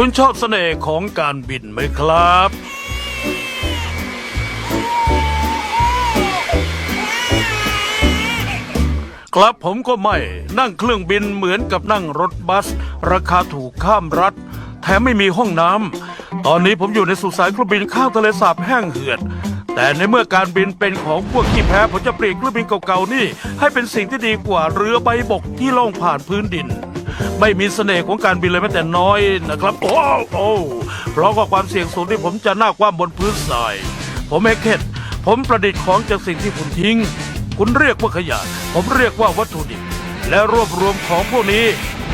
คุณชอบเสน่ห์ของการบินไหมครับ ครับผมก็ไม่นั่งเครื่องบินเหมือนกับนั่งรถบัส ราคาถูกข้ามรัฐ แถมไม่มีห้องน้ำตอนนี้ผมอยู่ในสุสานเครื่องบินข้างทะเลสาบแห้งเหือด แต่ในเมื่อการบินเป็นของพวกขี้แพ้ผมจะเปลี่ยนเครื่องบินเก่าๆนี่ ให้เป็นสิ่งที่ดีกว่าเรือใบบกที่ล่องผ่านพื้นดิน ไม่มีเสน่ห์ของการบินเลยแม้แต่น้อยนะครับ โอ้โอ้เพราะว่าความเสี่ยงสูงที่ผมจะหน้าคว่ำบนพื้นทราย ผมเอเคทผมประดิษฐ์ของจากสิ่งที่คุณทิ้ง คุณเรียกว่าขยะ ผมเรียกว่าวัตถุดิบ และรวบรวมของพวกนี้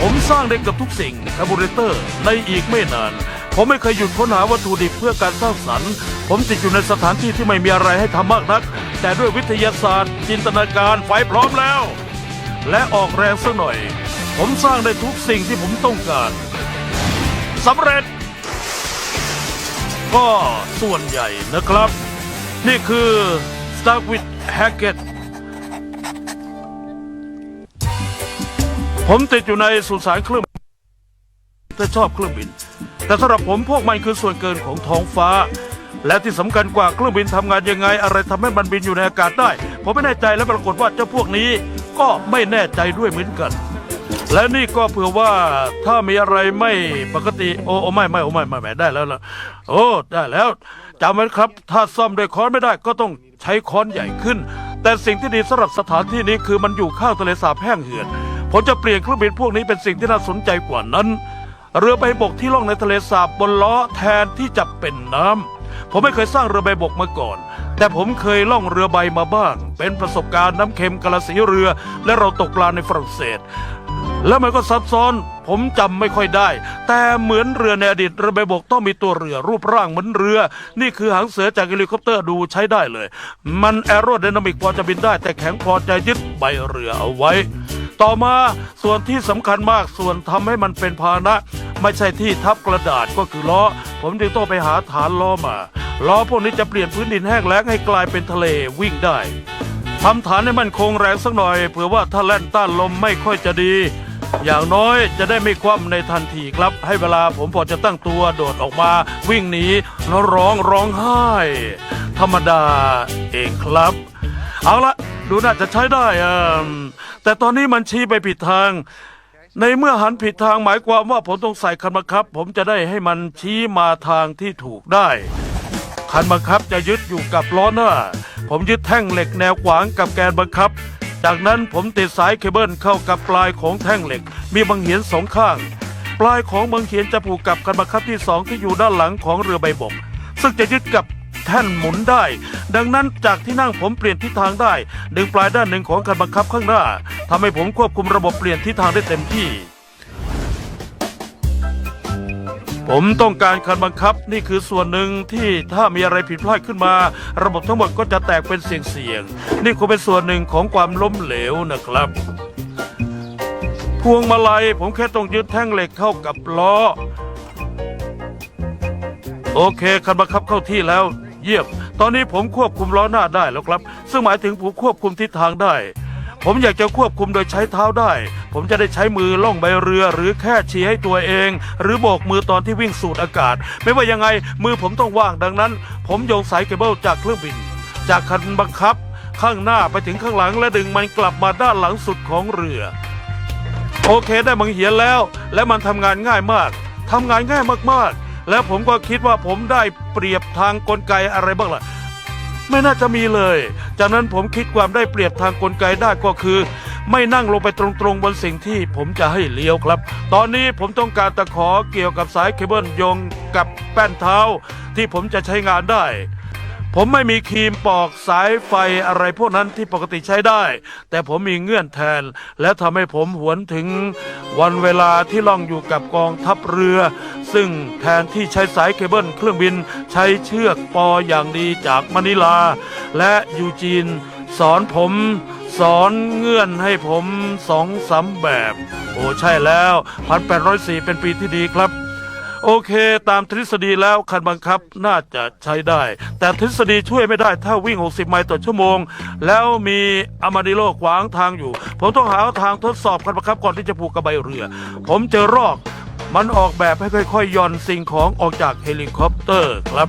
ผมสร้างได้กับทุกสิ่งคาร์บูเรเตอร์ในอีกไม่นาน ผมไม่เคยหยุดค้นหาวัตถุดิบเพื่อการสร้างสรรค์ ผมติดอยู่ในสถานที่ที่ไม่มีอะไรให้ทำมากนัก แต่ด้วยวิทยาศาสตร์ จินตนาการไฟพร้อมแล้ว และออกแรงสักหน่อย ผมสร้างได้ทุกสิ่งที่ผมต้องการสำเร็จ ก็ส่วนใหญ่นะครับ นี่คือ Start with Hackett ผมติดอยู่ในสุสานเครื่องถ้าชอบเครื่องบิน แต่สำหรับผมพวกมันคือส่วนเกินของท้องฟ้า และที่สำคัญกว่าเครื่องบินทำงานยังไง อะไรทำให้มันบินอยู่ในอากาศได้ ผมไม่แน่ใจและปรากฏว่าเจ้าพวกนี้ก็ไม่แน่ใจด้วยเหมือนกัน และนี่ก็เผื่อว่าถ้ามีอะไรไม่ปกติโอ้โอ้ไม่ไม่โอ้ไม่ไม่ไม่ได้แล้วล่ะโอ้ได้แล้วจำไว้ครับ ถ้าซ่อมด้วยค้อนไม่ได้ก็ต้องใช้ค้อนใหญ่ขึ้น แต่สิ่งที่ดีสำหรับสถานที่นี้คือมันอยู่ข้างทะเลสาบแห้งเหือดผมจะเปลี่ยนเครื่องบินพวกนี้เป็นสิ่งที่น่าสนใจกว่านั้น เรือใบบกที่ล่องในทะเลสาบบนล้อแทนที่จะเป็นน้ำผมไม่เคยสร้างเรือใบบกมาก่อน แต่ผมเคยล่องเรือใบมาบ้าง เป็นประสบการณ์น้ำเค็มกระสีเรือ และเราตกปลาในฝรั่งเศส แล้วมันก็ซับซ้อน ผมจำไม่ค่อยได้ แต่เหมือนเรือในอดีตเรือใบบกต้องมีตัวเรือรูปร่างเหมือนเรือ นี่คือหางเสือจากเฮลิคอปเตอร์ดูใช้ได้เลย มันแอโร d y นามิกพอจะบินได้ แต่แข็งพอจะยึดใบเรือเอาไว้ ต่อมาส่วนที่สำคัญมากส่วนทำให้มันเป็นพาหนะ ไม่ใช่ที่ทับกระดาษก็คือล้อ ผมจึงต้องไปหาฐานล้อมาล้อพวกนี้จะเปลี่ยนพื้นดินแห้งแล้งให้กลายเป็นทะเลวิ่งได้ ทำฐานให้มันคงแรงสักหน่อยเผื่อว่าถ้าแล่นต้านลมไม่ค่อยจะดี อย่างน้อยจะได้ไม่คว่ำในทันทีครับ ให้เวลาผมพอจะตั้งตัวโดดออกมาวิ่งหนีแล้วร้องร้องไห้ ธรรมดาเองครับ เอาละดูน่าจะใช้ได้อะแต่ตอนนี้มันชี้ไปผิดทาง ในเมื่อหันผิดทางหมายความว่าผมต้องใส่คันบังคับ ผมจะได้ให้มันชี้มาทางที่ถูกได้ คันบังคับจะยึดอยู่กับล้อหน้า ผมยึดแท่งเหล็กแนวขวางกับแกนบังคับ จากนั้นผมติดสายเคเบิลเข้ากับปลายของแท่งเหล็ก มีบังเหียนสองข้าง ปลายของบังเหียนจะผูกกับคันบังคับที่สองที่อยู่ด้านหลังของเรือใบบก ซึ่งจะยึดกับแท่นหมุนได้ ดังนั้นจากที่นั่งผมเปลี่ยนทิศทางได้ ดึงปลายด้านหนึ่งของคันบังคับข้างหน้าทำให้ผมควบคุมระบบเปลี่ยนทิศทางได้เต็มที่ ผมต้องการคันบังคับนี่คือส่วนหนึ่งที่ถ้ามีอะไรผิดพลาดขึ้นมา ระบบทั้งหมดก็จะแตกเป็นเสียงๆนี่คงเป็นส่วนหนึ่งของความล้มเหลวนะครับ พวงมาลัยผมแค่ต้องยึดแท่งเหล็กเข้ากับล้อ โอเคคันบังคับเข้าที่แล้ว เยี่ยม ตอนนี้ผมควบคุมล้อหน้าได้แล้วครับ ซึ่งหมายถึงผมควบคุมทิศทางได้ ผมอยากจะควบคุมโดยใช้เท้าได้ ผมจะได้ใช้มือล่องใบเรือ หรือแค่ชี้ให้ตัวเอง หรือโบกมือตอนที่วิ่งสูดอากาศ ไม่ว่ายังไงมือผมต้องว่างดังนั้น ผมโยงสายเคเบิลจากเครื่องบิน จากคันบังคับ ข้างหน้าไปถึงข้างหลังและดึงมันกลับมาด้านหลังสุดของเรือ โอเคได้บังเหียนแล้ว และมันทำงานง่ายมากทำงานง่ายมากๆ และผมก็คิดว่าผมได้เปรียบทางกลไกอะไรบ้างล่ะ ไม่น่าจะมีเลย จากนั้นผมคิดความได้เปรียบทางกลไกได้ก็คือ ไม่นั่งลงไปตรงๆบนสิ่งที่ผมจะให้เลี้ยวครับ ตอนนี้ผมต้องการตะขอเกี่ยวกับสายเคเบิลโยงกับแป้นเท้า ที่ผมจะใช้งานได้ ผมไม่มีครีมปอกสายไฟอะไรพวกนั้นที่ปกติใช้ได้ แต่ผมมีเงื่อนแทน และทำให้ผมหวนถึงวันเวลาที่ล่องอยู่กับกองทัพเรือ ซึ่งแทนที่ใช้สายเคเบิลเครื่องบินใช้เชือกปออย่างดีจากมะนิลา และยูจีน สอนผมสอนเงื่อนให้ผมสองสามแบบ โอ้ใช่แล้ว 1804 เป็นปีที่ดีครับ โอเค ตามทฤษฎีแล้วคันบังคับน่าจะใช้ได้ แต่ทฤษฎีช่วยไม่ได้ถ้าวิ่ง 60 ไมล์ต่อชั่วโมง แล้วมีอามาดิโลขวางทางอยู่ ผมต้องหาทางทดสอบคันบังคับก่อนที่จะผูกกระใบเรือ ผมเจอรอก มันออกแบบให้ค่อยๆย่อนสิ่งของออกจากเฮลิคอปเตอร์ครับ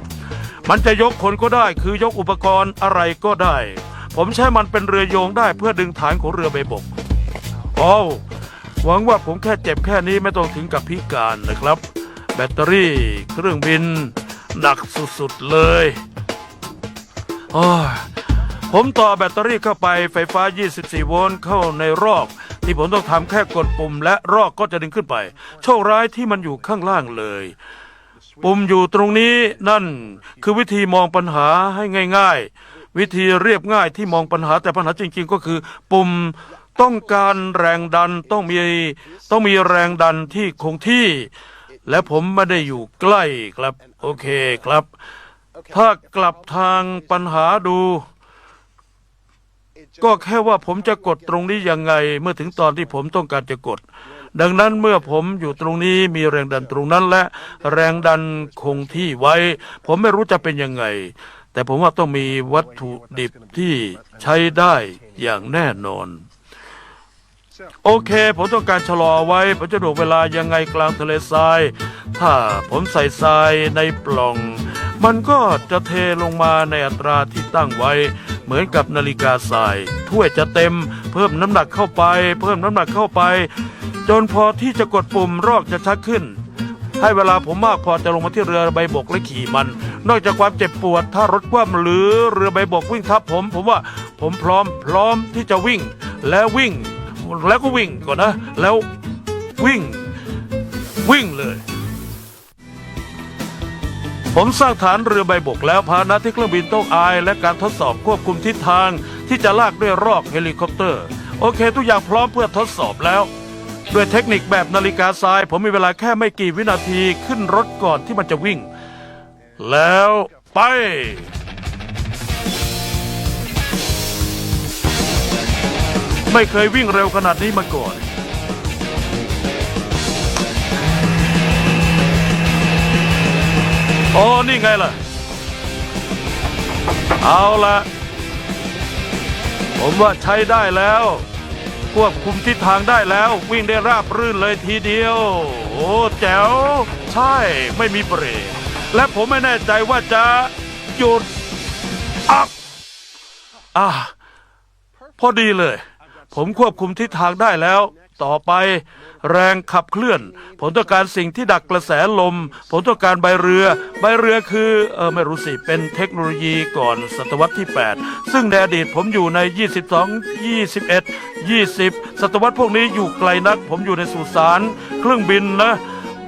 มันจะยกคนก็ได้คือยกอุปกรณ์อะไรก็ได้ ผมใช้มันเป็นเรือโยงได้เพื่อดึงฐานของเรือใบบกโอ้หวังว่าผมแค่เจ็บแค่นี้ไม่ต้องถึงกับพิการนะครับ แบตเตอรี่เครื่องบินหนักสุดๆเลยโอ้ยผมต่อแบตเตอรี่เข้าไปไฟฟ้า 24 โวลต์เข้าในรอก ที่ผมต้องทำแค่กดปุ่มและรอกก็จะดึงขึ้นไป โชคร้ายที่มันอยู่ข้างล่างเลย ปุ่มอยู่ตรงนี้นั่นคือวิธีมองปัญหาให้ง่าย ๆ วิธีเรียบง่ายที่มองปัญหาแต่ปัญหาจริง ๆ ก็คือ ปุ่มต้องการแรงดันต้องมีต้องมีแรงดันที่คงที่ และผมไม่ได้อยู่ใกล้ครับ โอเคครับ ถ้ากลับทางปัญหาดู ก็แค่ว่าผมจะกดตรงนี้ยังไง เมื่อถึงตอนที่ผมต้องการจะกด ดังนั้นเมื่อผมอยู่ตรงนี้มีแรงดันตรงนั้นและ แรงดันคงที่ไว้ ผมไม่รู้จะเป็นยังไง แต่ผมว่าต้องมีวัตถุดิบที่ใช้ได้อย่างแน่นอน โอเค ผมต้องการชะลอไว้ผมจะดูเวลายังไงกลางทะเลทราย ถ้าผมใส่ทรายในปล่อง มันก็จะเทลงมาในอัตราที่ตั้งไว้ เหมือนกับนาฬิกาทรายถ้วยจะเต็ม เพิ่มน้ำหนักเข้าไป เพิ่มน้ำหนักเข้าไป จนพอที่จะกดปุ่มรอกจะชักขึ้น ให้เวลาผมมากพอจะลงมาที่เรือใบบกและขี่มัน นอกจากความเจ็บปวด ถ้ารถคว่ำหรือเรือใบบกวิ่งทับผม ผมว่าผมพร้อมพร้อมที่จะวิ่งแล้ววิ่ง แล้วก็วิ่งก่อนนะ แล้ววิ่ง วิ่งเลย ผมสร้างฐานเรือใบบกแล้วพาหนะที่เครื่องบินต้องอาย และการทดสอบควบคุมทิศทางที่จะลากด้วยรอกเฮลิคอปเตอร์ โอเค ทุกอย่างพร้อมเพื่อทดสอบแล้ว ด้วยเทคนิคแบบนาฬิกาทราย ผมมีเวลาแค่ไม่กี่วินาทีขึ้นรถก่อนที่มันจะวิ่ง แล้วไป ไม่เคยวิ่งเร็วขนาดนี้มาก่อน โอ้นี่ไงล่ะ เอาละผมว่าใช้ได้แล้ว ควบคุมทิศทางได้แล้ว วิ่งได้ราบรื่นเลยทีเดียว โอ้แจ๋ว ใช่ไม่มีเบรกและผมไม่แน่ใจว่าจะหยุดอักอะพอดีเลย ผมควบคุมทิศทางได้แล้ว ต่อไป แรงขับเคลื่อน ผมต้องการสิ่งที่ดักกระแสลม ผมต้องการใบเรือ ใบเรือคือเออไม่รู้สิ เป็นเทคโนโลยีก่อนศตวรรษที่ 8 ซึ่งในอดีตผมอยู่ใน 22 21 20 ศตวรรษพวกนี้อยู่ไกลนัก ผมอยู่ในสุสานเครื่องบินนะ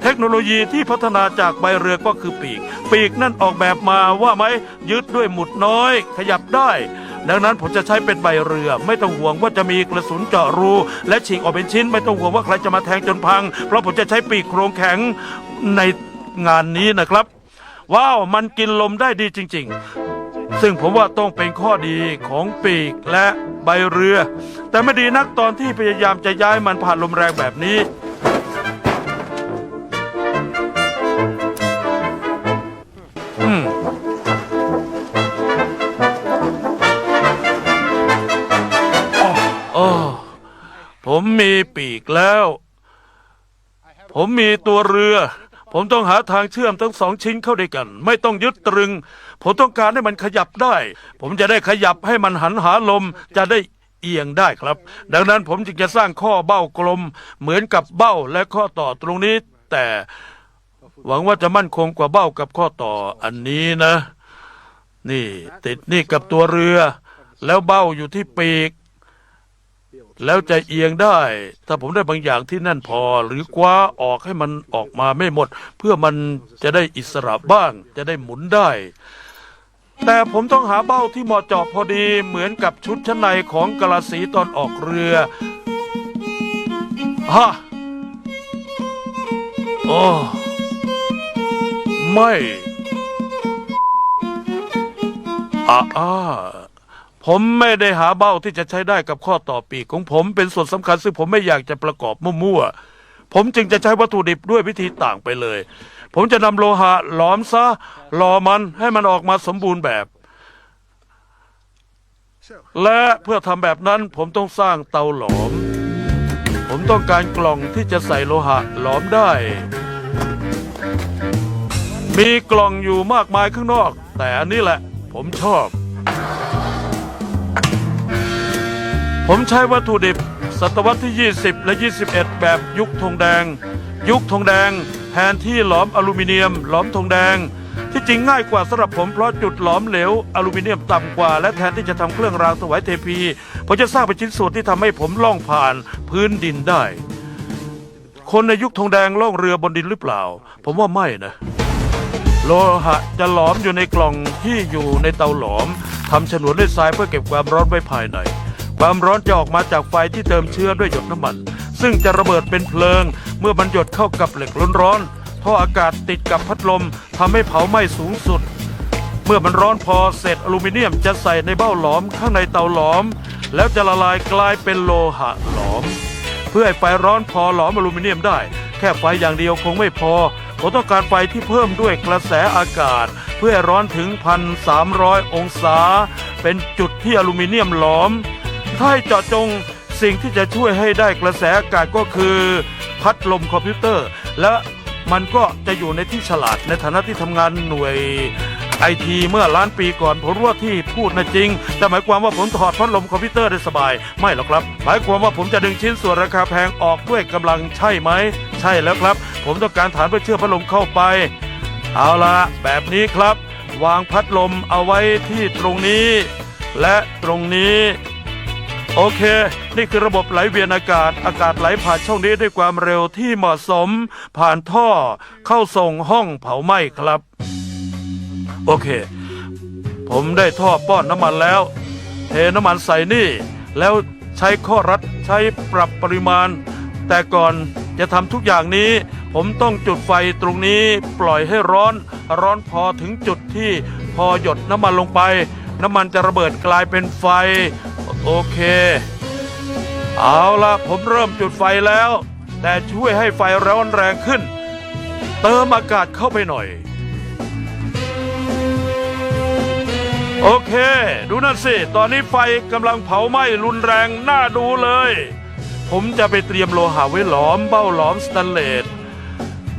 เทคโนโลยีที่พัฒนาจากใบเรือก็คือปีก ปีกนั่นออกแบบมาว่าไหมยึดด้วยหมุดน้อย ขยับได้ ดังนั้นผมจะใช้เป็นใบเรือ ไม่ต้องห่วงว่าจะมีกระสุนเจาะรู และฉีกออกเป็นชิ้น ไม่ต้องห่วงว่าใครจะมาแทงจนพัง เพราะผมจะใช้ปีกโครงแข็งในงานนี้นะครับ ว้าว มันกินลมได้ดีจริง ๆ ซึ่งผมว่าต้องเป็นข้อดีของปีกและใบเรือ แต่ไม่ดีนักตอนที่พยายามจะย้ายมันผ่านลมแรงแบบนี้ ผมมีปีกแล้ว ผมมีตัวเรือ ผมต้องหาทางเชื่อมทั้งสองชิ้นเข้าด้วยกัน ไม่ต้องยึดตรึง ผมต้องการให้มันขยับได้ ผมจะได้ขยับให้มันหันหาลมจะได้เอียงได้ครับ ดังนั้นผมจึงจะสร้างข้อเบ้ากลม เหมือนกับเบ้าและข้อต่อตรงนี้ แต่หวังว่าจะมั่นคงกว่าเบ้ากับข้อต่ออันนี้นะ นี่ ติดนี่กับตัวเรือ แล้วเบ้าอยู่ที่ปีก แล้วจะเอียงได้ ถ้าผมได้บางอย่างที่แน่นพอ หรือคว้าออกให้มันออกมาไม่หมด เพื่อมันจะได้อิสระบ้าง จะได้หมุนได้ แต่ผมต้องหาเบ้าที่เหมาะเจาะพอดีเหมือนกับชุดชั้นในของกะลาสีตอนออกเรือฮะโอ้ไม่อ่าอ่า ผมไม่ได้หาเบ้าที่จะใช้ได้กับข้อต่อปีกของผมเป็นส่วนสำคัญซึ่งผมไม่อยากจะประกอบมั่วๆ ผมจึงจะใช้วัตถุดิบด้วยวิธีต่างไปเลย ผมจะนำโลหะหลอมซะหล่อมันให้มันออกมาสมบูรณ์แบบ และเพื่อทำแบบนั้นผมต้องสร้างเตาหลอม ผมต้องการกล่องที่จะใส่โลหะหลอมได้ มีกล่องอยู่มากมายข้างนอก แต่อันนี้แหละ ผมชอบ ผมใช้วัตถุดิบ ศตวรรษที่ 20 และ 21 แบบยุคธงแดง ยุคธงแดงแทนที่หลอมอลูมิเนียม หลอมธงแดง ที่จริงง่ายกว่าสำหรับผมเพราะจุดหลอมเหลวอลูมิเนียมต่ำกว่า และแทนที่จะทำเครื่องรางถวายเทพีผมจะสร้างเป็นชิ้นส่วนที่ทำให้ผมล่องผ่านพื้นดินได้ คนในยุคธงแดงล่องเรือบนดินหรือเปล่า ผมว่าไม่นะ โลหะจะหลอมอยู่ในกล่องที่อยู่ในเตาหลอมทำฉนวนด้วยทรายเพื่อเก็บความร้อนไว้ภายใน ความร้อนจะออกมาจากไฟที่เติมเชื้อด้วยหยดน้ำมัน ซึ่งจะระเบิดเป็นเพลิง เมื่อมันหยดเข้ากับเหล็กร้อนๆท่ออากาศติดกับพัดลมทำให้เผาไหม้สูงสุด เมื่อมันร้อนพอเศษอลูมิเนียมจะใส่ในเบ้าหลอมข้างในเตาหลอม แล้วจะละลายกลายเป็นโลหะหลอม เพื่อให้ไฟร้อนพอหลอมอลูมิเนียมได้ แค่ไฟอย่างเดียวคงไม่พอผมต้องการไฟที่เพิ่มด้วยกระแสอากาศ เพื่อร้อนถึง 1,300 องศา เป็นจุดที่อลูมิเนียมหลอม ถ้าให้เจาะจงสิ่งที่จะช่วยให้ได้กระแสอากาศก็คือ พัดลมคอมพิวเตอร์ และมันก็จะอยู่ในที่ฉลาดในฐานะที่ทำงานหน่วยไอทีเมื่อล้านปีก่อนผมรู้ว่าที่พูดนะจริง แต่หมายความว่าผมถอดพัดลมคอมพิวเตอร์ได้สบาย ไม่หรอกครับ หมายความว่าผมจะดึงชิ้นส่วนราคาแพงออกด้วยกำลังใช่ไหม ใช่แล้วครับ ผมต้องการฐานเพื่อเชื่อพัดลมเข้าไป เอาละแบบนี้ครับ วางพัดลมเอาไว้ที่ตรงนี้ และตรงนี้ โอเค นี่คือระบบไหลเวียนอากาศ อากาศไหลผ่านช่องนี้ด้วยความเร็วที่เหมาะสม ผ่านท่อเข้าส่งห้องเผาไหม้ครับ โอเค ผมได้ท่อป้อนน้ำมันแล้ว เทน้ำมันใส่นี่ แล้วใช้ข้อรัดใช้ปรับปริมาณ แต่ก่อนจะทำทุกอย่างนี้ ผมต้องจุดไฟตรงนี้ปล่อยให้ร้อน ร้อนพอถึงจุดที่พอหยดน้ำมันลงไป น้ำมันจะระเบิดกลายเป็นไฟ โอเค เอาละผมเริ่มจุดไฟแล้ว แต่ช่วยให้ไฟร้อนแรงขึ้น เติมอากาศเข้าไปหน่อย โอเค ดูนั่นสิ ตอนนี้ไฟกำลังเผาไหม้รุนแรงน่าดูเลย ผมจะไปเตรียมโลหะไว้หลอมเบ้าหลอมสแตนเลส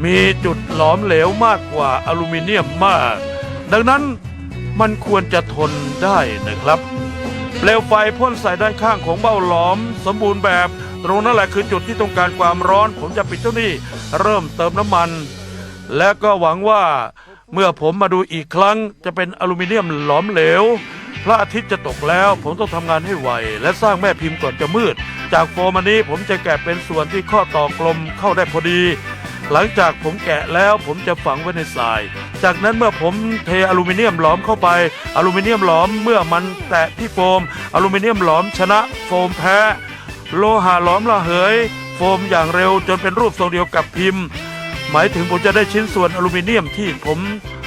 มีจุดหลอมเหลวมากกว่าอลูมิเนียมมาก ดังนั้นมันควรจะทนได้นะครับ เปลวไฟพ่นใส่ด้านข้างของเบ้าหลอม สมบูรณ์แบบ ตรงนั้นแหละคือจุดที่ต้องการความร้อน ผมจะปิดเจ้านี่เริ่มเติมน้ำมัน และก็หวังว่า เมื่อผมมาดูอีกครั้ง จะเป็นอลูมิเนียมหลอมเหลว พระอาทิตย์จะตกแล้ว ผมต้องทำงานให้ไว และสร้างแม่พิมพ์ก่อนจะมืด จากโฟมอันนี้ผมจะแกะเป็นส่วนที่ข้อต่อกลมเข้าได้พอดี หลังจากผมแกะแล้วผมจะฝังไว้ในทราย จากนั้นเมื่อผมเทอลูมิเนียมหลอมเข้าไป อลูมิเนียมหลอมเมื่อมันแตะที่โฟม อลูมิเนียมหลอมชนะโฟมแพ้ โลหะหลอมระเหย โฟมอย่างเร็วจนเป็นรูปทรงเดียวกับพิมพ์ หมายถึงผมจะได้ชิ้นส่วนอลูมิเนียมที่ผม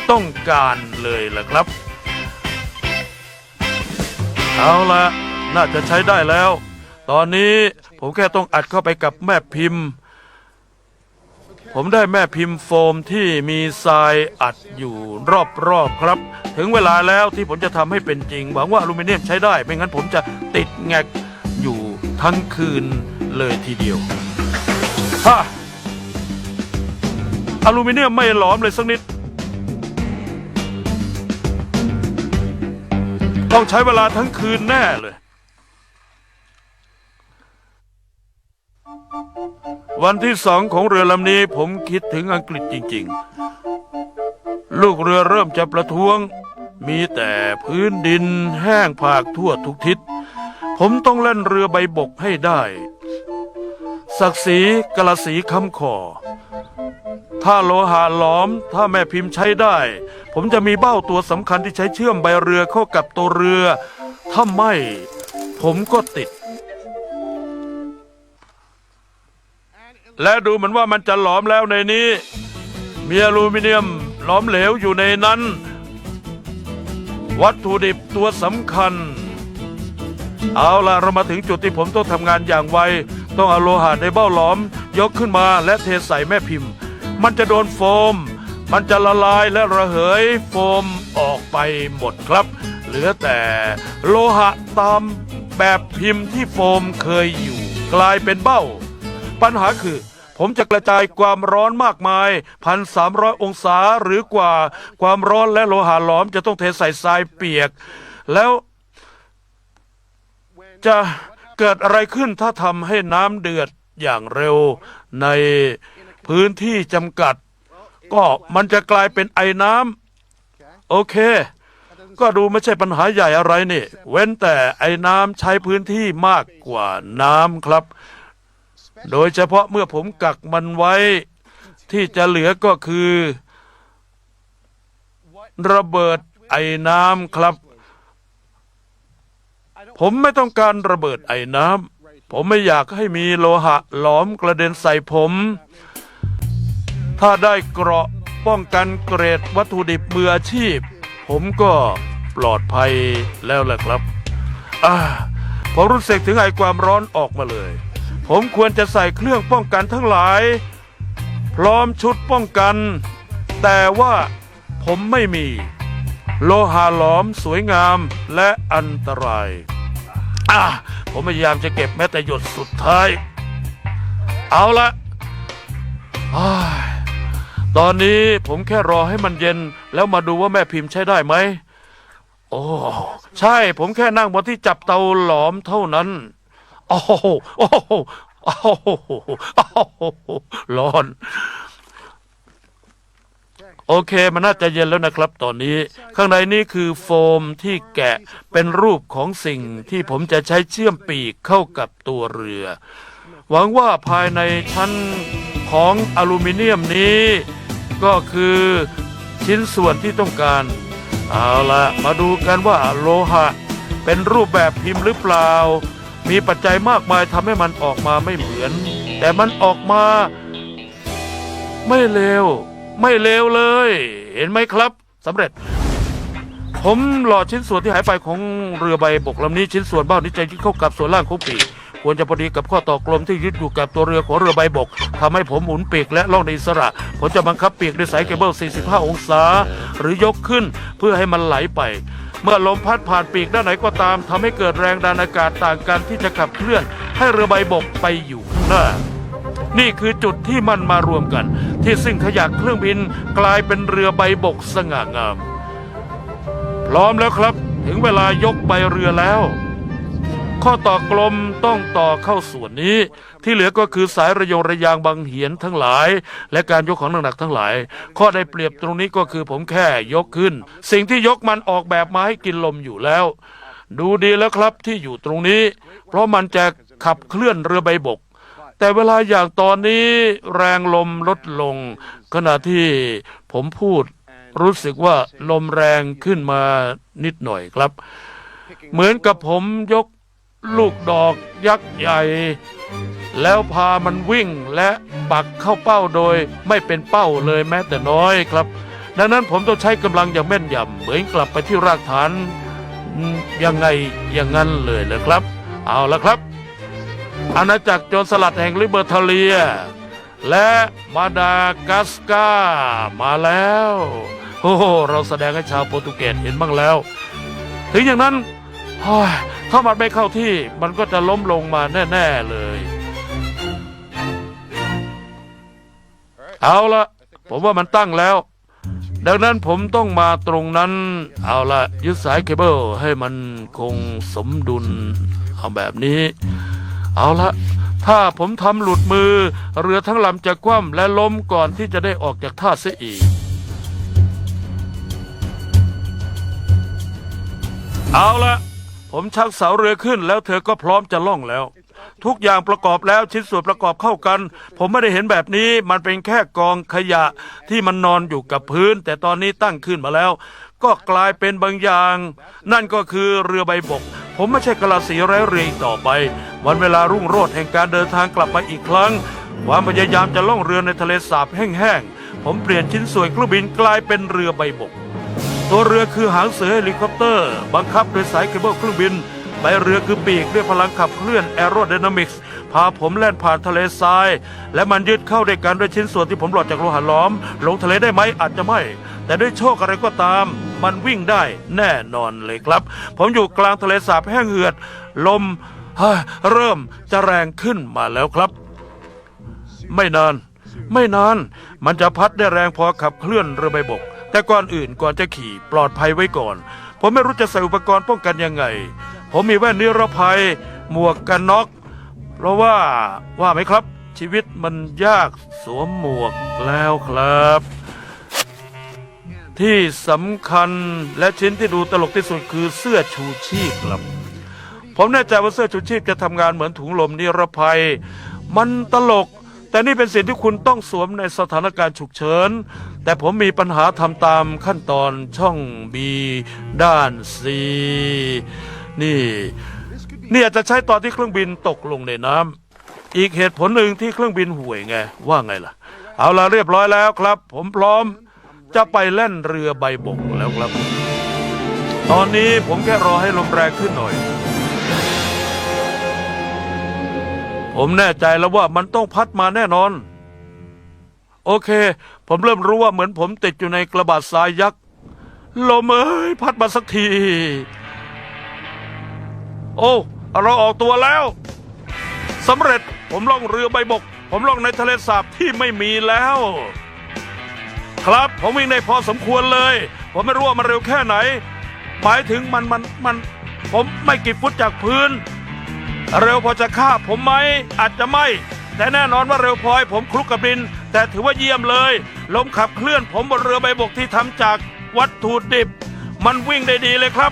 ต้องการเลยล่ะครับ เอาละน่าจะใช้ได้แล้ว ตอนนี้ผมแค่ต้องอัดเข้าไปกับแม่พิมพ์ ผมได้แม่พิมพ์โฟมที่มีทรายอัดอยู่รอบๆครับ ถึงเวลาแล้วที่ผมจะทำให้เป็นจริง หวังว่าอลูมิเนียมใช้ได้ ไม่งั้นผมจะติดแงกอยู่ทั้งคืนเลยทีเดียวฮะอลูมิเนียมไม่หลอมเลยสักนิด ต้องใช้เวลาทั้งคืนแน่เลย วันที่สองของเรือลำนี้ผมคิดถึงอังกฤษจริงๆ ลูกเรือเริ่มจะประท้วง มีแต่พื้นดินแห้งผากทั่วทุกทิศ ผมต้องเล่นเรือใบบกให้ได้ ศักดิ์ศรีกะสีคำขอ ถ้าโลหะหลอมถ้าแม่พิมพ์ใช้ได้ ผมจะมีเบ้าตัวสำคัญที่ใช้เชื่อมใบเรือเข้ากับตัวเรือ ถ้าไม่ ผมก็ติด และดูเหมือนว่ามันจะหลอมแล้วในนี้ มีอลูมิเนียมหลอมเหลวอยู่ในนั้น วัตถุดิบตัวสำคัญ เอาล่ะเรามาถึงจุดที่ผมต้องทำงานอย่างไว ต้องเอาโลหะในเบ้าหลอม ยกขึ้นมาและเทใส่แม่พิมพ์ มันจะโดนโฟม มันจะละลายและระเหยโฟมออกไปหมดครับ เหลือแต่โลหะตามแบบพิมพ์ที่โฟมเคยอยู่ กลายเป็นเบ้า ปัญหาคือ ผมจะกระจายความร้อนมากมายพันสามร้อยองศาหรือกว่า ความร้อนและโลหะหลอมจะต้องเทใส่ทรายเปียก แล้วจะเกิดอะไรขึ้นถ้าทำให้น้ำเดือดอย่างเร็วในพื้นที่จำกัด ก็มันจะกลายเป็นไอ้น้ำโอเค ก็ดูไม่ใช่ปัญหาใหญ่อะไรนี่ เว้นแต่ไอ้น้ำใช้พื้นที่มากกว่าน้ำครับ โดยเฉพาะเมื่อผมกักมันไว้ ที่จะเหลือก็คือ ระเบิดไอ้น้ำครับ ผมไม่ต้องการระเบิดไอ้น้ำผมไม่อยากให้มีโลหะหลอมกระเด็นใส่ผม ถ้าได้เกราะป้องกันเกรดวัตถุดิบมืออาชีพ ผมก็ปลอดภัยแล้วแหละครับ อ่าผมรู้สึกถึงไอความร้อนออกมาเลย ผมควรจะใส่เครื่องป้องกันทั้งหลาย พร้อมชุดป้องกัน แต่ว่าผมไม่มี โลหะหลอมสวยงามและอันตรายอะผมพยายามจะเก็บแม้แต่หยดสุดท้าย เอาละอ้ายตอนนี้ผมแค่รอให้มันเย็น แล้วมาดูว่าแม่พิมพ์ใช้ได้ไหม โอ้ ใช่ผมแค่นั่งบนที่จับเตาหลอมเท่านั้น โอ้โหโอ้โหโอ้โหโอ้โหร้อน โอเค มันน่าจะเย็นแล้วนะครับ ตอนนี้ ข้างในนี่คือโฟมที่แกะเป็นรูปของสิ่งที่ผมจะใช้เชื่อมปีกเข้ากับตัวเรือ หวังว่าภายในชั้นของอลูมิเนียมนี้ ก็คือชิ้นส่วนที่ต้องการ เอาละมาดูกันว่าโลหะ เป็นรูปแบบพิมพ์หรือเปล่า มีปัจจัยมากมายทำให้มันออกมาไม่เหมือน แต่มันออกมา ไม่เลวไม่เลวเลย เห็นไหมครับสำเร็จ ผมหล่อชิ้นส่วนที่หายไปของเรือใบบกลำนี้ชิ้นส่วนบ้านนี้จะยึดเข้ากับส่วนล่างของปีกควรจะพอดีกับข้อต่อกลมที่ยึดอยู่กับตัวเรือของเรือใบบกทำให้ผมหมุนปีกและล่องในอิสระ ผมจะบังคับปีกด้วยสายเคเบิล 45 องศา หรือยกขึ้นเพื่อให้มันไหลไป เมื่อลมพัดผ่านปีกด้านไหนก็ตามทำให้เกิดแรงดันอากาศต่างกันที่จะขับเคลื่อน ให้เรือใบบกไปอยู่ข้างหน้า นี่คือจุดที่มันมารวมกัน ที่ซึ่งขยะเครื่องบินกลายเป็นเรือใบบกสง่างาม พร้อมแล้วครับ ถึงเวลายกใบเรือแล้ว ข้อต่อกลมต้องต่อเข้าส่วนนี้ ที่เหลือก็คือสายระยงระยางบางเหียนทั้งหลาย และการยกของหนักๆทั้งหลาย ข้อได้เปรียบตรงนี้ก็คือผมแค่ยกขึ้น สิ่งที่ยกมันออกแบบมาให้กินลมอยู่แล้ว ดูดีแล้วครับที่อยู่ตรงนี้ เพราะมันจะขับเคลื่อนเรือใบบก แต่เวลาอย่างตอนนี้แรงลมลดลง ขณะที่ผมพูดรู้สึกว่าลมแรงขึ้นมานิดหน่อยครับ เหมือนกับผมยก ลูกดอกยักษ์ใหญ่ แล้วพามันวิ่งและปักเข้าเป้าโดยไม่เป็นเป้าเลยแม้แต่น้อยครับ ดังนั้นผมต้องใช้กำลังอย่างแม่นยำเหมือนกลับไปที่รากฐานยังไงอย่างนั้นเลยเลยครับ เอาละครับ อาณาจักรโจรสลัดแห่งลิเบอร์ทาเลีย และมาดากัสการ์มาแล้วโอ้โหเราแสดงให้ชาวโปรตุเกสเห็นบ้างแล้ว ถึงอย่างนั้น ถ้ามันไม่เข้าที่มันก็จะล้มลงมาแน่ ๆเลย เอาละผมว่ามันตั้งแล้ว ดังนั้นผมต้องมาตรงนั้น เอาละยึดสายเคเบิลให้มันคงสมดุลเอาแบบนี้ เอาละถ้าผมทำหลุดมือ เรือทั้งลำจะคว่ำและล้มก่อนที่จะได้ออกจากท่าเสียอีก เอาละ ผมชักเสาเรือขึ้นแล้วเธอก็พร้อมจะล่องแล้ว ทุกอย่างประกอบแล้วชิ้นส่วนประกอบเข้ากัน ผมไม่ได้เห็นแบบนี้มันเป็นแค่กองขยะที่มันนอนอยู่กับพื้น แต่ตอนนี้ตั้งขึ้นมาแล้ว ก็กลายเป็นบางอย่าง นั่นก็คือเรือใบบก ผมไม่ใช่กะลาสีไร้เรืออีกต่อไป วันเวลารุ่งโรจน์แห่งการเดินทางกลับมาอีกครั้งความพยายามจะล่องเรือในทะเลสาบแห้งๆผมเปลี่ยนชิ้นส่วนเครื่องบินกลายเป็นเรือใบบก ตัวเรือคือหางเสือเฮลิคอปเตอร์ บังคับโดยสายเคเบิลเครื่องบินใบเรือคือปีกด้วยพลังขับเคลื่อนแอโร d y นามิกส์พาผมแล่นผ่านทะเลทราย และมันยึดเข้าด้วยกันด้วยชิ้นส่วนที่ผมหลอดจากโลหะล้อม ลงทะเลได้ไหมอาจจะไม่ แต่ด้วยโชคอะไรก็ตาม มันวิ่งได้แน่นอนเลยครับ ผมอยู่กลางทะเลสาบแห้งเหือด ลมเริ่มจะแรงขึ้นมาแล้วครับ ไม่นาน ไม่นาน มันจะพัดได้แรงพอขับเคลื่อนเรือใบก แต่ก่อนอื่นก่อนจะขี่ปลอดภัยไว้ก่อน ผมไม่รู้จะใส่อุปกรณ์ป้องกันยังไง ผมมีแว่นนิรภัย หมวกกันน็อก เพราะว่าว่าไหมครับ ชีวิตมันยากสวมหมวกแล้วครับ ที่สำคัญและชิ้นที่ดูตลกที่สุดคือเสื้อชูชีพครับ ผมแน่ใจว่าเสื้อชูชีพจะทำงานเหมือนถุงลมนิรภัย มันตลก แต่นี่เป็นสิ่งที่คุณต้องสวมในสถานการณ์ฉุกเฉิน แต่ผมมีปัญหาทำตามขั้นตอนช่องบีด้านซีนี่ นี่อาจจะใช้ตอนที่เครื่องบินตกลงในน้ำ อีกเหตุผลหนึ่งที่เครื่องบินห่วยไง ว่าไงล่ะ เอาละเรียบร้อยแล้วครับ ผมพร้อมจะไปเล่นเรือใบบกแล้วครับ ตอนนี้ผมแค่รอให้ลมแรงขึ้นหน่อย ผมแน่ใจแล้วว่ามันต้องพัดมาแน่นอน โอเค ผมเริ่มรู้ว่าเหมือนผมติดอยู่ในกระบาดทรายยักษ์ลมเอ้ยพัดมาสักที โอ้เราออกตัวแล้วสำเร็จผมล่องเรือใบบก ผมล่องในทะเลสาบที่ไม่มีแล้ว ครับผมวิ่งได้พอสมควรเลย ผมไม่รู้ว่ามันเร็วแค่ไหน หมายถึงมันมันมัน ผมไม่กี่ฟุตจากพื้น เร็วพอจะฆ่าผมไหมอาจจะไม่ แต่แน่นอนว่าเร็วพลอให้ผมคลุกกับดิน แต่ถือว่าเยี่ยมเลย ลมขับเคลื่อนผมบนเรือใบบกที่ทำจากวัตถุดิบ มันวิ่งได้ดีเลยครับ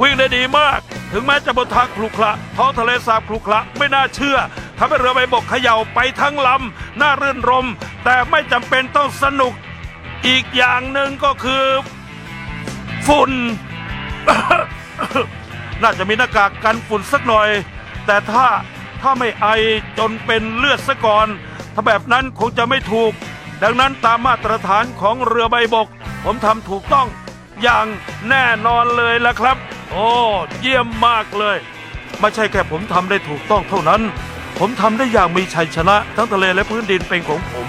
วิ่งได้ดีมาก ถึงแม้จะบนทางคลุขระท้องทะเลสาบคลุขระไม่น่าเชื่อทำให้เรือใบบกเขย่าไปทั้งลำน่ารื่นรม แต่ไม่จำเป็นต้องสนุก อีกอย่างหนึ่งก็คือฝุ่น น่าจะมีหน้ากากกันฝุ่นสักหน่อย แต่ถ้าถ้าไม่ไอจนเป็นเลือดซะก่อน ถ้าแบบนั้นคงจะไม่ถูก ดังนั้นตามมาตรฐานของเรือใบบก ผมทำถูกต้องอย่างแน่นอนเลยละครับ โอ้ เยี่ยมมากเลย ไม่ใช่แค่ผมทำได้ถูกต้องเท่านั้น ผมทำได้อย่างมีชัยชนะ ทั้งทะเลและพื้นดินเป็นของผม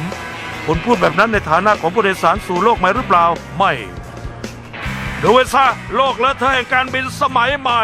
คุณพูดแบบนั้นในฐานะของผู้โดยสารสู่โลกไหมหรือเปล่า ไม่ ดูไว้ซะโลกเลอะเทอะแห่งการบินสมัยใหม่